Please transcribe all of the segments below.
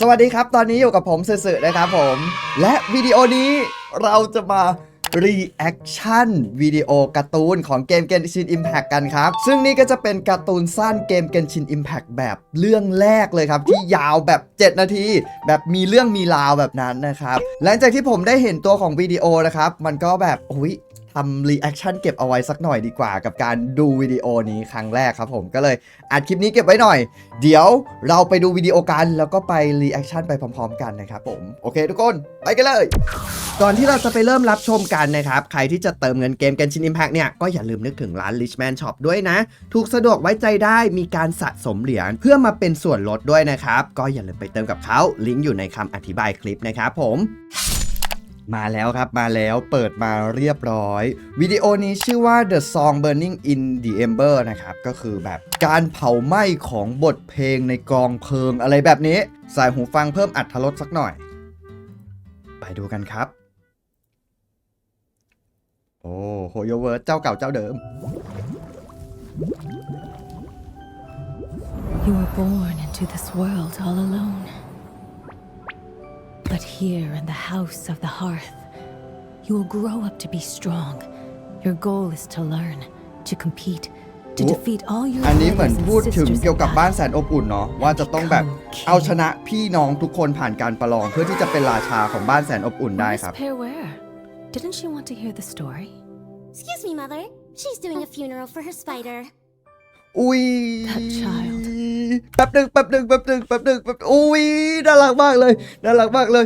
สวัสดีครับ ตอนนี้อยู่กับผมสื่อๆนะครับผม และวิดีโอนี้เราจะมา reaction วิดีโอการ์ตูนของเกม Genshin Impact กันครับ ซึ่งนี่ก็จะเป็นการ์ตูนสั้นเกม Genshin Impact แบบเรื่องแรกเลยครับ ที่ยาวแบบ 7 นาที แบบมีเรื่องมีราวแบบนั้นนะครับ หลังจากที่ผมได้เห็นตัวของวิดีโอนะครับ มันก็แบบอุ้ย ทำรีแอคชั่นเก็บเอาไว้สักหน่อยดีกว่า กับการดูวิดีโอนี้ครั้งแรกครับผมก็เลยอัดคลิปนี้เก็บไว้หน่อย เดี๋ยวเราไปดูวิดีโอกันแล้วก็ไปรีแอคชั่นไปพร้อมๆ กันนะครับผมโอเค ทุกคนไปกันเลยก่อนที่เราจะไปเริ่มรับชมกันนะครับ ใครที่จะเติมเงินเกม Genshin Impact เนี่ยก็อย่าลืมนึกถึงร้าน Richman Shop ด้วยนะ ถูกสะดวกไว้ใจได้มีการสะสมเหรียญเพื่อมาเป็นส่วนลดด้วยนะครับ ก็อย่าลืมไปเติมกับเขาลิงก์อยู่ในคำอธิบายคลิปนะครับผม มาแล้วครับมาแล้วเปิดมาเรียบร้อย วิดีโอนี้ชื่อว่า The Song Burning in the Ember นะครับ ก็คือแบบการเผาไหม้ของบทเพลงในกองเพลิงอะไรแบบนี้ ใส่หูฟังเพิ่มอัตรถรสสักหน่อย ไปดูกันครับ โอ้โฮโยเวิร์ดเจ้าเก่าเจ้าเดิม You were born into this world all alone. But here in the house of the hearth, you will grow up to be strong. Your goal is to learn, to compete, to โอ้ defeat all your อันนี้เหมือน brothers พูด and ถึง sisters เกี่ยว in กับบ้าน battle. แสนอบอุ่นเนาะว่าจะต้องแบบเอาชนะพี่น้องทุกคนผ่านการประลองเพื่อที่จะเป็นราชาของบ้านแสนอบอุ่นได้ Miss ครับ Pear where? Didn't she want to hear the story? Excuse me, Mother. She's doing a funeral for her spider. อุ้ย That child แป๊บหนึ่งแป๊บหนึ่งแป๊บหนึ่งแป๊บหนึ่งแป๊บอุ้ยน่ารักมากเลยน่ารักมากเลย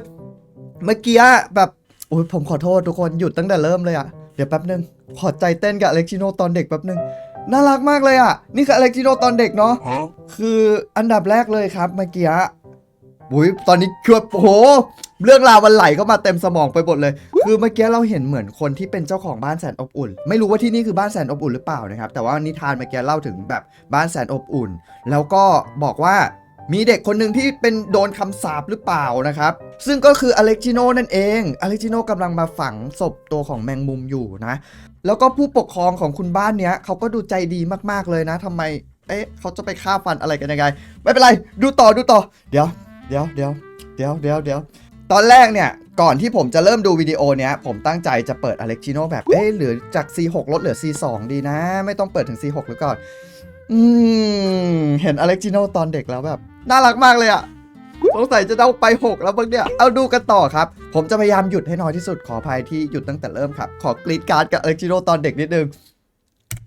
เมื่อกี้แบบโอ้ยผมขอโทษทุกคนหยุดตั้งแต่เริ่มเลยอะเดี๋ยวแป๊บหนึ่งขอใจเต้นกับอเล็กซิโนตอนเด็กแป๊บหนึ่งน่ารักมากเลยอะนี่คืออเล็กซิโนตอนเด็กเนาะคืออันดับแรกเลยครับเมื่อกี้ อุ้ยตอนนี้คือโอ้โห เรื่องราวมันไหลเข้ามาเต็มสมองไปหมดเลย คือเมื่อกี้เราเห็นเหมือนคนที่เป็นเจ้าของบ้านแสนอบอุ่น ไม่รู้ว่าที่นี่คือบ้านแสนอบอุ่นหรือเปล่านะครับ แต่ว่านิทานเมื่อกี้เล่าถึงแบบบ้านแสนอบอุ่น แล้วก็บอกว่ามีเด็กคนหนึ่งที่เป็นโดนคำสาปหรือเปล่านะครับ ซึ่งก็คืออเล็กจิโนนั่นเอง อเล็กจิโนกำลังมาฝังศพตัวของแมงมุมอยู่นะ แล้วก็ผู้ปกครองของคุณบ้านเนี้ยเขาก็ดูใจดีมากๆเลยนะทำไม เอ๊ะเขาจะไปฆ่าฟันอะไรกันยังไง ไม่เป็นไร ดูต่อดูต่อ เดี๋ยว เดี๋ยวเดี๋ยวเดี๋ยวเดี๋ยวเดี๋ยวตอนแรกเนี่ย ก่อนที่ผมจะเริ่มดูวิดีโอเนี้ย ผมตั้งใจจะเปิดอเล็กชิโนแบบ เอ๊ะหรือจาก C6 ลดเหลือ C2 ดีนะ ไม่ต้องเปิดถึง C6 หรือก่อน อืม เห็นอเล็กชิโนตอนเด็กแล้วแบบ น่ารักมากเลยอะสงสัยจะต้องไป 6 แล้วบ้างเนี่ย เอาดูกันต่อครับ ผมจะพยายามหยุดให้น้อยที่สุดขออภัยที่หยุดตั้งแต่เริ่มครับ ขอกรีดการ์ดกับอเล็กชิโนตอนเด็กนิดนึง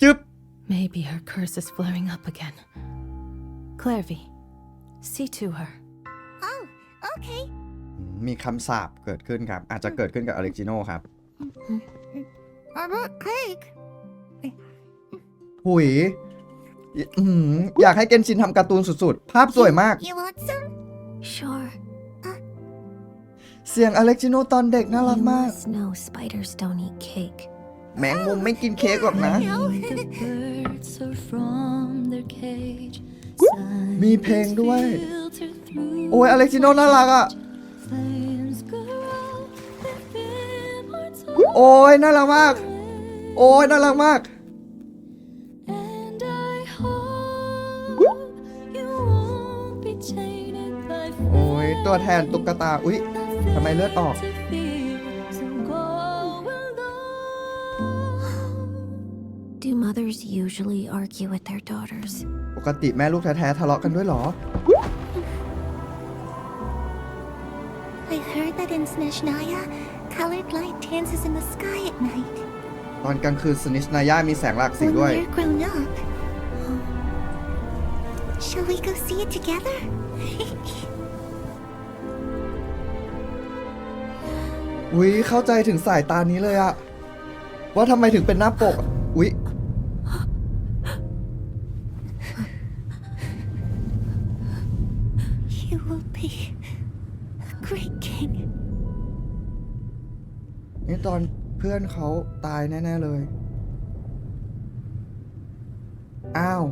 จึ๊บ Maybe her curse is flaring up again. Clairvy, see to her. Oh, okay. มีคำสาปเกิดขึ้นครับ อาจจะเกิดขึ้นกับอเล็กชิโนครับ I want cake. หุยอื้อหืออยากให้เกนชินทำการ์ตูนสุดๆ ภาพสวยมาก You want some? Sure. เสียงอเล็กชิโนตอนเด็กน่ารัก You มาก must know spiders don't eat cake. แมงมุมไม่กินเค้กหรอกนะ No. The birds are from their cage. มีเพลงด้วย Filter through โอ้ยอเล็กชิโนน่ารักอะ flames grow, the immortal โอ้ยน่ารักมาก โอ้ยน่ารักมาก And I hope you won't be tainted by โอ้ยตัวแทนตุ๊กตา อุ๊ยทำไมเลือดออก to fear. So go alone. Do mothers usually argue with their daughters? ปกติแม่ลูกแท้ๆทะเลาะกันด้วยเหรอ heard that in Snezhnaya, colored light dances in the sky at night. ตอนกลางคืนสนิชนายามีแสงหลากสี When ด้วย we're grown up. Shall we go see it together? อุ๊ยเข้าใจถึงสายตานี้เลยอะว่าทำไมถึงเป็นหน้าปกอะอุ๊ย พื่อนเขาตายแน่ๆเลย อ้าว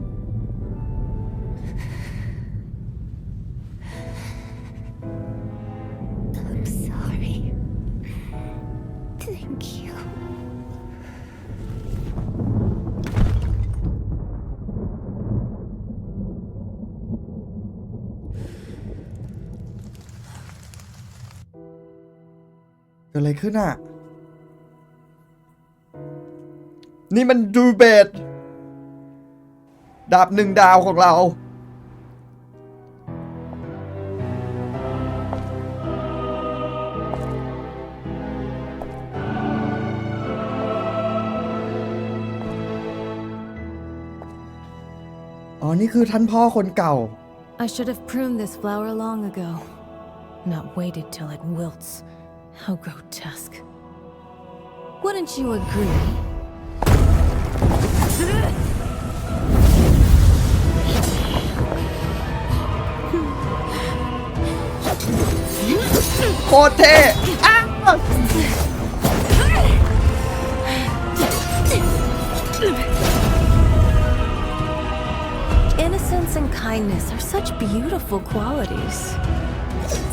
เกิดอะไรขึ้นอะ นี่มันดูเบตดาบหนึ่งดาวของเราอ๋อ นี่คือท่านพ่อคนเก่า I should have pruned this flower long ago, not waited till it wilts. How grotesque. Wouldn't you agree? โคตรเท่อ้าว Innocence and kindness are such beautiful qualities.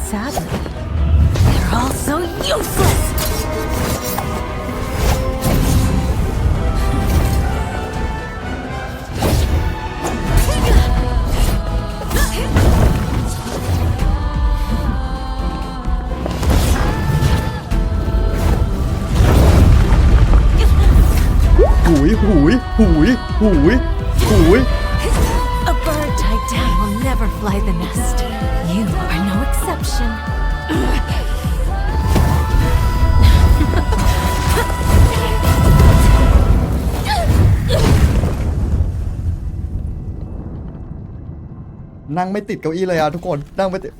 Sadly, they're all so useless! Hủi, hủi, hủi, hủi, hủi. A bird tied down will never fly the nest. You are no exception. Năng mới tịt เก้าอี้เลยอะทุกคน นั่งไม่ติด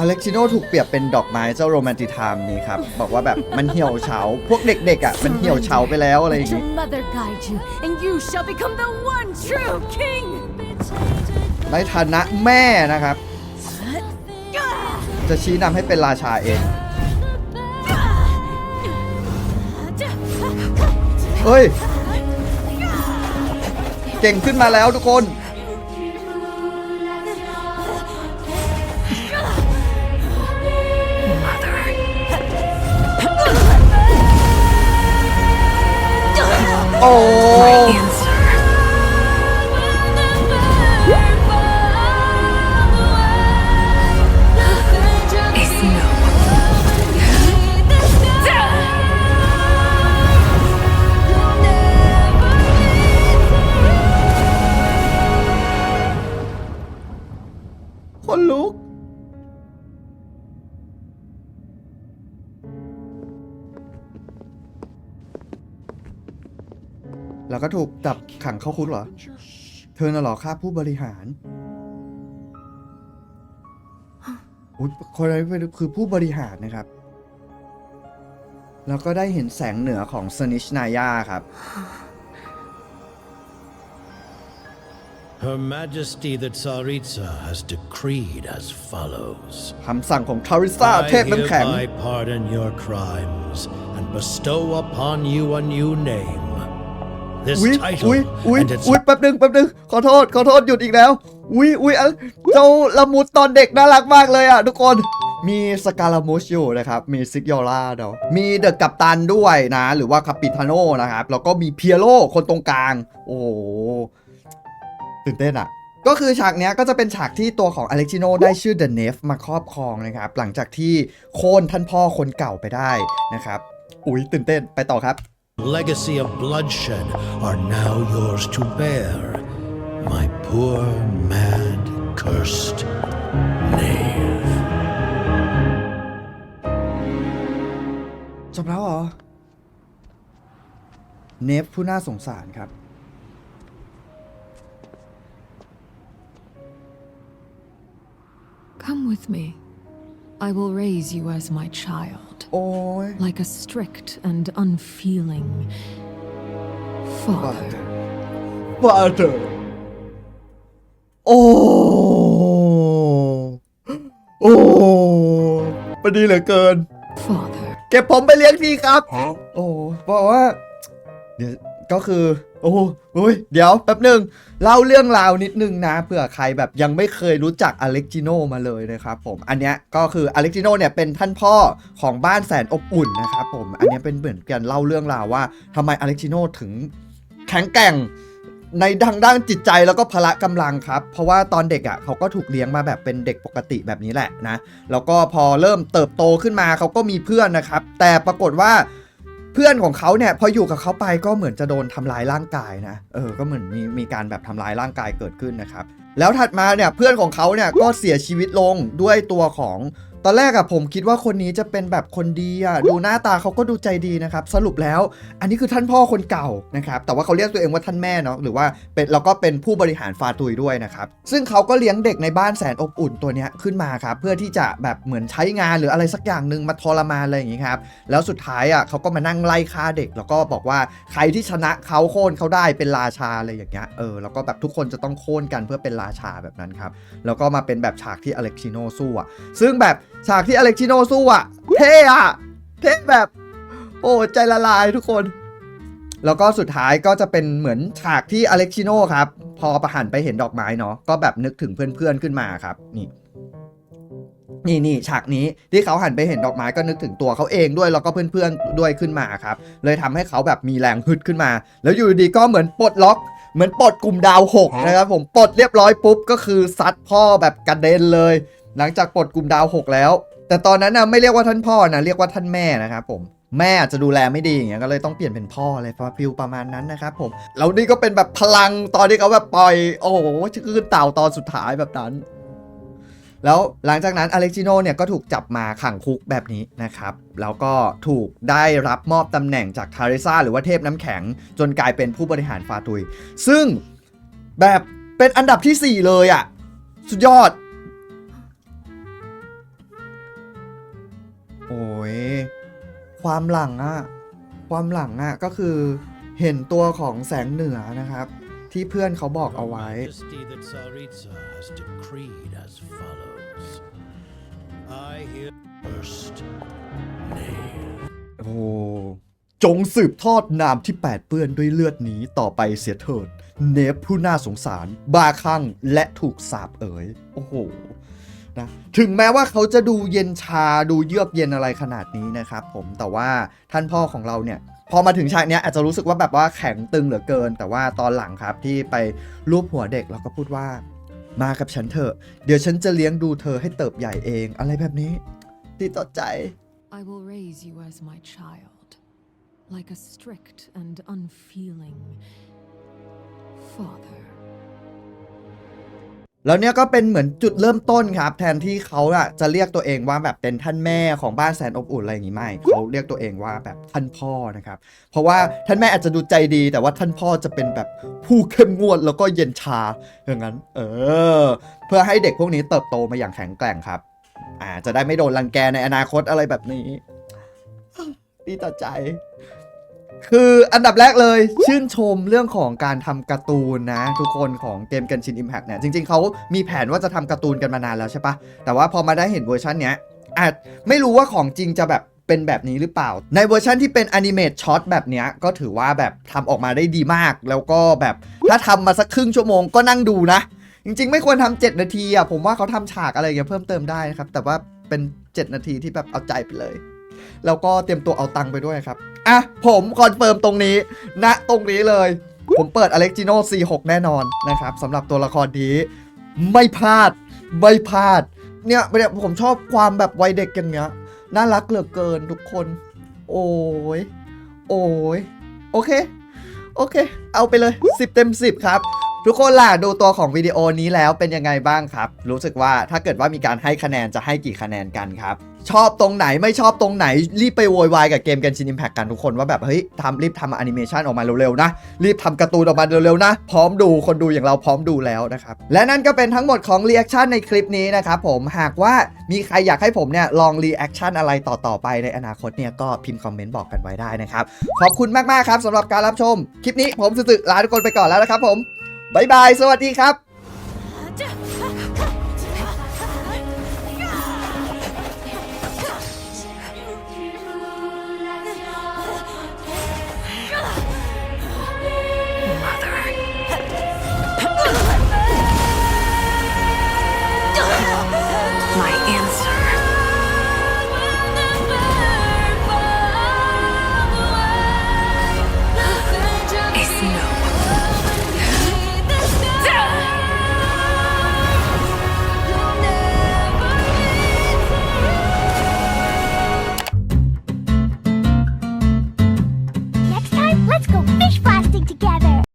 อเล็กซิโนถูกเปรียบเป็นดอกไม้เจ้าโรแมนติไทม์นี้ครับ บอกว่าแบบมันเหี่ยวเฉา พวกเด็กๆอะมันเหี่ยวเฉาไปแล้วอะไรอย่าง Let งี้ your mother guide you, and you shall become the one true king! ในฐานะแม่นะครับ จะชี้นำให้เป็นราชาเอง เฮ้ย เก่งขึ้นมาแล้วทุกคน โอ้ แล้วก็ถูกจับขังเข้าคุกเหรอ เธอน่ะเหรอฆ่าผู้บริหารอุ๊ยคนนั้นคือผู้บริหารนะครับ แล้วก็ได้เห็นแสงเหนือของสนิชนายาครับ Her Majesty the Tsaritsa has decreed as follows. คำสั่งของทาริซ่า I เทพน้ำแข็ง hereby pardon your crimes and bestow upon you a new name. This อุ้ย title อุ้ยอุ้ย and its อุ้ยแป๊บนึงแป๊บนึงขอโทษขอโทษหยุดอีกแล้ว อุ้ยอุ้ยอะเจ้าละมุดตอนเด็กน่ารักมากเลยอะทุกคน มีสกาลามุชอยู่นะครับ มีซิกยอร่าเนาะมีเดอะกัปตันด้วยนะ หรือว่าคาปิทาโนนะครับ แล้วก็มีเพียโ o คนตรงกลาง โอ้โหตื่นเต้นอะ ก็คือฉากเนี้ยก็จะเป็นฉากที่ตัวของอเล็กซิโนได้ชื่อเดอะเนฟมาครอบครองนะครับ หลังจากที่โค่นท่านพ่อคนเก่าไปได้นะครับ อุ้ยตื่นเต้นไปต่อครับ legacy of bloodshed are now yours to bear. My poor, mad, cursed knave. จบแล้วเหรอ เนฟผู้น่าสงสารครับ Come with me. I will raise you as my child, โอ้ย like a strict and unfeeling father. บาเตอร์โอ้โอ้ประดีเหลือเกิน Father. เก็บผมไปเลี้ยงทีครับ โอ้บอกว่า เดี๋ยว ก็คือ โอ้โหอุ๊ยเดี๋ยวแป๊บหนึ่งเล่าเรื่องราวนิดนึงนะเผื่อใครแบบยังไม่เคยรู้จักอเล็กจิโนมาเลยนะครับผมอันเนี้ยก็คืออเล็กจิโนเนี่ยเป็นท่านพ่อของบ้านแสนอบอุ่นนะครับผมอันเนี้ยเป็นเหมือนกันเล่าเรื่องราวว่าทำไมอเล็กจิโนถึงแข็งแกร่งในทางด้านจิตใจแล้วก็พละกำลังครับ เพราะว่าตอนเด็กอะ่ะเขาก็ถูกเลี้ยงมาแบบเป็นเด็กปกติแบบนี้แหละนะ แล้วก็พอเริ่มเติบโตขึ้นมาเขาก็มีเพื่อนนะครับ แต่ปรากฏว่า พื่อนของเขาเนี่ยพออยู่กับเขาไปก็เหมือนจะโดนทำร้ายร่างกายนะ เออ ก็เหมือนมีมีการแบบทำร้ายร่างกายเกิดขึ้นนะครับ แล้วถัดมาเนี่ยเพื่อนของเขาเนี่ยก็เสียชีวิตลงด้วยตัวของ ตอนแรกอะผมคิดว่าคนนี้จะเป็นแบบคนดีอะดูหน้าตาเขาก็ดูใจดีนะครับ สรุปแล้ว อันนี้คือท่านพ่อคนเก่านะครับ แต่ว่าเขาเรียกตัวเองว่าท่านแม่เนาะหรือว่าเป็นแล้วก็เป็นผู้บริหารฟาตุยด้วยนะครับ ซึ่งเขาก็เลี้ยงเด็กในบ้านแสนอบอุ่นตัวนี้ขึ้นมาครับ เพื่อที่จะแบบเหมือนใช้งานหรืออะไรสักอย่างหนึ่งมาทรมานอะไรอย่างงี้ครับแล้วสุดท้ายอะเขาก็มานั่งไล่ฆ่าเด็ก แล้วก็บอกว่าใครที่ชนะเขาโค่นเขาได้เป็นราชาอะไรอย่างเงี้ยเออแล้วก็แบบทุกคนจะต้องโค่นกันเพื่อเป็นราชาแบบนั้นครับแล้วก็มาเป็นแบบฉากที่อเล็กซิโนสู้อะซึ่งแบบฉากที่อเล็กซิโนสู้อะเท่อะเท่แบบ โอ้ใจละลายทุกคน แล้วก็สุดท้ายก็จะเป็นเหมือนฉากที่อเล็กซิโนครับ พอประหันไปเห็นดอกไม้เนาะก็แบบนึกถึงเพื่อนๆขึ้นมาครับ นี่นี่นี่ฉากนี้ที่เขาหันไปเห็นดอกไม้ก็นึกถึงตัวเขาเองด้วยแล้วก็เพื่อนๆด้วยขึ้นมาครับ เลยทำให้เขาแบบมีแรงฮึดขึ้นมา แล้วอยู่ดีก็เหมือนปลดล็อกเหมือนปลดกลุ่มดาวหกนะครับผมปลดเรียบร้อยปุ๊บก็คือซัดพ่อแบบกระเด็นเลย หลังจากปลดกลุ่มดาวหกแล้ว แต่ตอนนั้นนะไม่เรียกว่าท่านพ่อนะเรียกว่าท่านแม่นะครับผมแม่อาจจะดูแลไม่ดีอย่างเงี้ยก็เลยต้องเปลี่ยนเป็นพ่ออะไรฟิลประมาณนั้นนะครับผมแล้วนี่ก็เป็นแบบพลังตอนที่เขาแบบปล่อย โอ้โหคือเต่าตอนสุดท้ายแบบนั้น แล้วหลังจากนั้นอเล็กซิโนเนี่ยก็ถูกจับมาขังคุกแบบนี้นะครับ แล้วก็ถูกได้รับมอบตำแหน่งจากทาริซาหรือว่าเทพน้ำแข็ง จนกลายเป็นผู้บริหารฟาตุย ซึ่งแบบเป็นอันดับทีสี่4 เลยอะ่ะ สุดยอด ยความหลังอะความหลังอะก็คือเห็นตัวของแสงเหนือนะครับ ที่เพื่อนเขาบอกเอาไว้ Your Majesty, the Tsaritsa has decreed as follows. I hear first name. โอ้จงสืบทอดนามที่แปดเปื้อนด้วยเลือดนี้ต่อไปเสียเถิด เนฟผู้น่าสงสารบาคลั่งและถูกสาปเอ๋ย โอ้โห นะ ถึงแม้ว่าเขาจะดูเย็นชาดูเยือกเย็นอะไรขนาดนี้นะครับผมแต่ว่าท่านพ่อของเราเนี่ยพอมาถึงฉากนี้อาจจะรู้สึกว่าแบบว่าแข็งตึงเหลือเกิน แต่ว่าตอนหลังครับที่ไปรูปหัวเด็กแล้วก็พูดว่า มากับฉันเถอะ เดี๋ยวฉันจะเลี้ยงดูเธอให้เติบใหญ่เองอะไรแบบนี้ดีต่อใจ I will raise you as my child, like a strict and unfeeling father. แล้วเนี่ยก็เป็นเหมือนจุดเริ่มต้นครับ แทนที่เขาอะจะเรียกตัวเองว่าแบบเป็นท่านแม่ของบ้านแสนอบอุ่นอะไรอย่างงี้ไม่เขาเรียกตัวเองว่าแบบท่านพ่อนะครับ เพราะว่าท่านแม่อาจจะดูใจดี แต่ว่าท่านพ่อจะเป็นแบบผู้เข้มงวดแล้วก็เย็นชาอย่างนั้น เออ เพื่อให้เด็กพวกนี้เติบโตมาอย่างแข็งแกร่งครับอ่าจะได้ไม่โดนรังแกในอนาคตอะไรแบบนี้ดีต่อใจ คืออันดับแรกเลยชื่นชมเรื่องของการทำการ์ตูนนะ ทุกคนของเกมกันชิน Impact เนี่ยจริงๆเขามีแผนว่าจะทำการ์ตูนกันมานานแล้วใช่ปะแต่ว่าพอมาได้เห็นเวอร์ชันเนี้ยอาจไม่รู้ว่าของจริงจะแบบเป็นแบบนี้หรือเปล่า ในเวอร์ชันที่เป็นอนิเมตช็อตแบบเนี้ยก็ถือว่าแบบทำออกมาได้ดีมาก แล้วก็แบบถ้าทำมาสักครึ่งชั่วโมงก็นั่งดูนะ จริง ๆ ไม่ควรทำ7นาทีอะผมว่าเขาทำฉากอะไรเงี้ยเพิ่มเติมได้นะครับแต่ว่าเป็น 7 นาทีที่แบบเอาใจไปเลยแล้วก็เตรียมตัวเอาตังค์ไปด้วยครับ อะ ผมคอนเฟิร์มตรงนี้ณตรงนี้เลย ผมเปิดอเล็กจิโน่46แน่นอนนะครับสำหรับตัวละครนี้ ไม่พลาด ไม่พลาดเนี่ยเนี่ยผมชอบความแบบวัยเด็กอย่างเงี้ย น่ารักเหลือเกินทุกคน โอ้ย โอ้ย โอเค โอเค เอาไปเลย 10 เต็ม 10 ครับ ทุกคนล่ะดูตัวของวิดีโอนี้แล้วเป็นยังไงบ้างครับ รู้สึกว่าถ้าเกิดว่ามีการให้คะแนนจะให้กี่คะแนนกันครับ ชอบตรงไหนไม่ชอบตรงไหน รีบไปโวยวายกับเกมกันชินอิมแพคกันทุกคนว่าแบบ เฮ้ยทำรีบทำแอนิเมชันออกมาเร็วๆนะ รีบทำการ์ตูนออกมาเร็วๆนะ พร้อมดูคนดูอย่างเราพร้อมดูแล้วนะครับ และนั่นก็เป็นทั้งหมดของรีแอคชั่นในคลิปนี้นะครับผมหากว่ามีใครอยากให้ผมเนี่ยลองรีแอคชั่นอะไรต่อๆไปในอนาคตเนี่ยก็พิมพ์คอมเมนต์บอกกันไว้ได้นะครับขอบคุณมากๆครับสำหรับการรับชมคลิปนี้ผมสุดๆลาทุกคนไปก่อนแล้วนะครับผม บายบาย สวัสดีครับ